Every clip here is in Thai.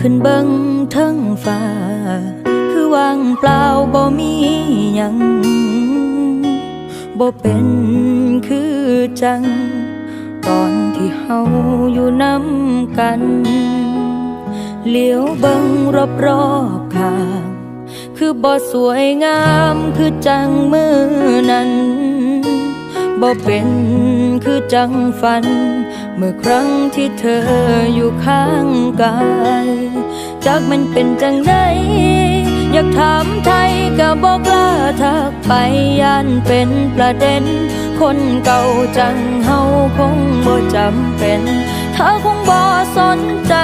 ขึ้นเบิงเทิงฟ้า คือว่างเปล่าบ่มีหยังบ่เป็นคือจัง ตอนที่เฮาอยู่น้ำกันเลี้ยวเบิงรอบรอบๆข้าง คือบ่สวยงามคือจังมือนั้นบ่เป็นคือจังฝัน มื่อครั้งที่เธออยู่ข้างกาย จากมันเป็นจังไดอยากถามไทยก็บอกลาทักไปย่านเป็นประเด็น คนเก่าจังเฮาคงบ่จำเป็น เธอคงบ่สนใจ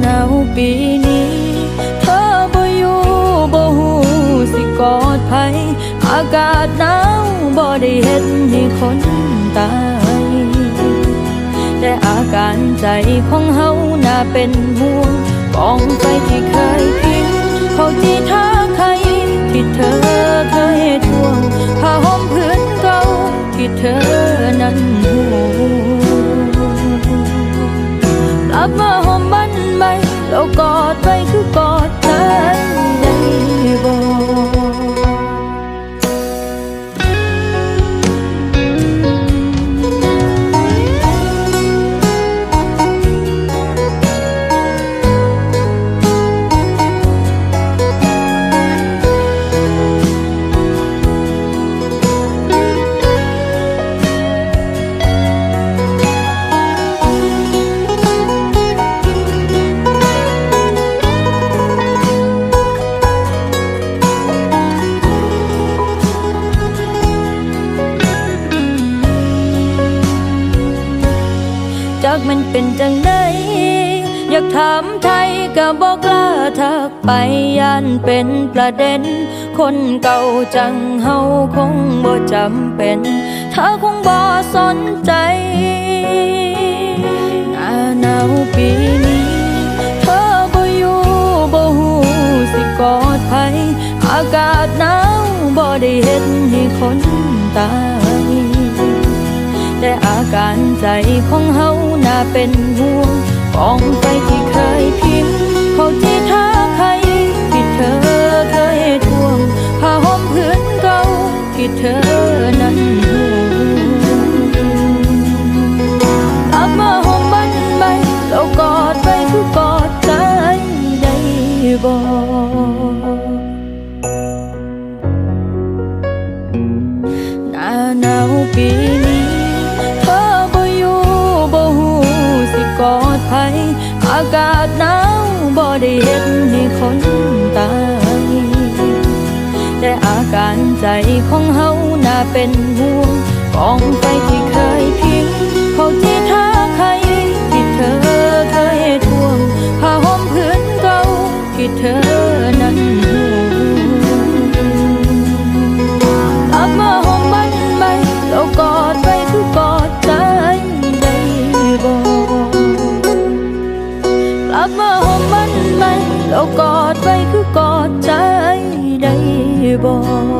หนาวปีนี้ากาศหนาวบ่ได้เฮ็ดให้คนตาย แต่อาการใจของเฮาน่าเป็นห่วงกองไฟที่เคยพิงเขาที่ท้าใครที่เธอเคยทวงผ้าห่มพื้นเก่าที่เธอนั้นห่วงกลับมาหอมมันไหมแล้วกอดไว้คือกอด จากมันเป็นจังไดอยากถามไทยก็บอกกล้าทักไปย่านเป็นประเด็น คนเก่าจังเฮาคงบ่จำเป็น เธอคงบ่สนใจหน้าหนาวปีนี้เธอบ่อยู่บ่หูสิกอดไผอากาศหนาวบ่ได้เฮ็ดให้คนตา แต่อาการใจของเฮาน่าเป็นห่วงกองไฟที่เคยพิมพ์เขาที่ท้า การใจของเฮาน่าเป็นห่วงกองไฟที่เคยพิงเขาที่ท Bỏ